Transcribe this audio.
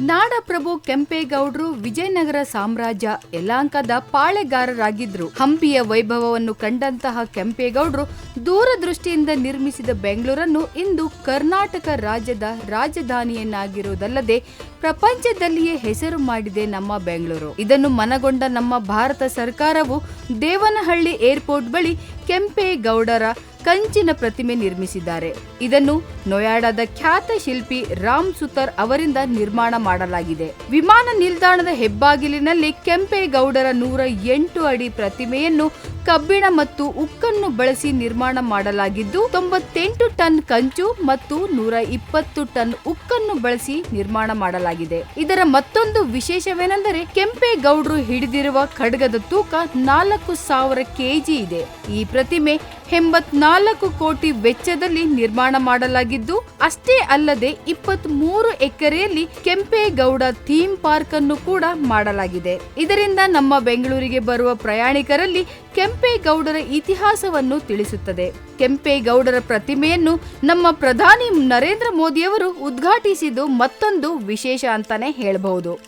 ಮಹಾಪ್ರಭು ಕೆಂಪೇಗೌಡರು ವಿಜಯನಗರ ಸಾಮ್ರಾಜ್ಯ ಯಲಾಂಕದ ಪಾಳೆಗಾರರಾಗಿದ್ರು. ಹಂಪಿಯ ವೈಭವವನ್ನು ಕಂಡಂತಹ ಕೆಂಪೇಗೌಡರು ದೂರದೃಷ್ಟಿಯಿಂದ ನಿರ್ಮಿಸಿದ ಬೆಂಗಳೂರನ್ನು ಇಂದು ಕರ್ನಾಟಕ ರಾಜ್ಯದ ರಾಜಧಾನಿಯನ್ನಾಗಿರುವುದಲ್ಲದೆ ಪ್ರಪಂಚದಲ್ಲಿಯೇ ಹೆಸರು ಮಾಡಿದೆ ನಮ್ಮ ಬೆಂಗಳೂರು. ಇದನ್ನು ಮನಗೊಂಡ ನಮ್ಮ ಭಾರತ ಸರ್ಕಾರವು ದೇವನಹಳ್ಳಿ ಏರ್ಪೋರ್ಟ್ ಬಳಿ ಕೆಂಪೇಗೌಡರ ಕಂಚಿನ ಪ್ರತಿಮೆ ನಿರ್ಮಿಸಿದ್ದಾರೆ. ಇದನ್ನು ನೊಯಾಡಾದ ಖ್ಯಾತ ಶಿಲ್ಪಿ ರಾಮ್ ಸುತರ್ ಅವರಿಂದ ನಿರ್ಮಾಣ ಮಾಡಲಾಗಿದೆ. ವಿಮಾನ ನಿಲ್ದಾಣದ ಹೆಬ್ಬಾಗಿಲಿನಲ್ಲಿ ಕೆಂಪೇಗೌಡರ ನೂರ ಎಂಟು ಅಡಿ ಪ್ರತಿಮೆಯನ್ನು ಕಬ್ಬಿಣ ಮತ್ತು ಉಕ್ಕನ್ನು ಬಳಸಿ ನಿರ್ಮಾಣ ಮಾಡಲಾಗಿದ್ದು, ತೊಂಬತ್ತೆಂಟು ಟನ್ ಕಂಚು ಮತ್ತು ನೂರ ಇಪ್ಪತ್ತು ಟನ್ ಉಕ್ಕನ್ನು ಬಳಸಿ ನಿರ್ಮಾಣ ಮಾಡಲಾಗಿದೆ. ಇದರ ಮತ್ತೊಂದು ವಿಶೇಷವೇನೆಂದರೆ, ಕೆಂಪೇಗೌಡರು ಹಿಡಿದಿರುವ ಖಡ್ಗದ ತೂಕ ನಾಲ್ಕು ಸಾವಿರ ಕೆಜಿ ಇದೆ. ಈ ಪ್ರತಿಮೆ ಎಂಬತ್ನಾಲ್ಕು ಕೋಟಿ ವೆಚ್ಚದಲ್ಲಿ ನಿರ್ಮಾಣ ಮಾಡಲಾಗಿದ್ದು, ಅಷ್ಟೇ ಅಲ್ಲದೆ ಇಪ್ಪತ್ತ್ ಮೂರು ಎಕರೆಯಲ್ಲಿ ಕೆಂಪೇಗೌಡ ಥೀಮ್ ಪಾರ್ಕ್ ಅನ್ನು ಕೂಡ ಮಾಡಲಾಗಿದೆ. ಇದರಿಂದ ನಮ್ಮ ಬೆಂಗಳೂರಿಗೆ ಬರುವ ಪ್ರಯಾಣಿಕರಲ್ಲಿ ಕೆಂಪೇಗೌಡರ ಇತಿಹಾಸವನ್ನು ತಿಳಿಸುತ್ತದೆ. ಕೆಂಪೇಗೌಡರ ಪ್ರತಿಮೆಯನ್ನು ನಮ್ಮ ಪ್ರಧಾನಿ ನರೇಂದ್ರ ಮೋದಿಯವರು ಉದ್ಘಾಟಿಸಿದ್ದು ಮತ್ತೊಂದು ವಿಶೇಷ ಅಂತಾನೆ ಹೇಳಬಹುದು.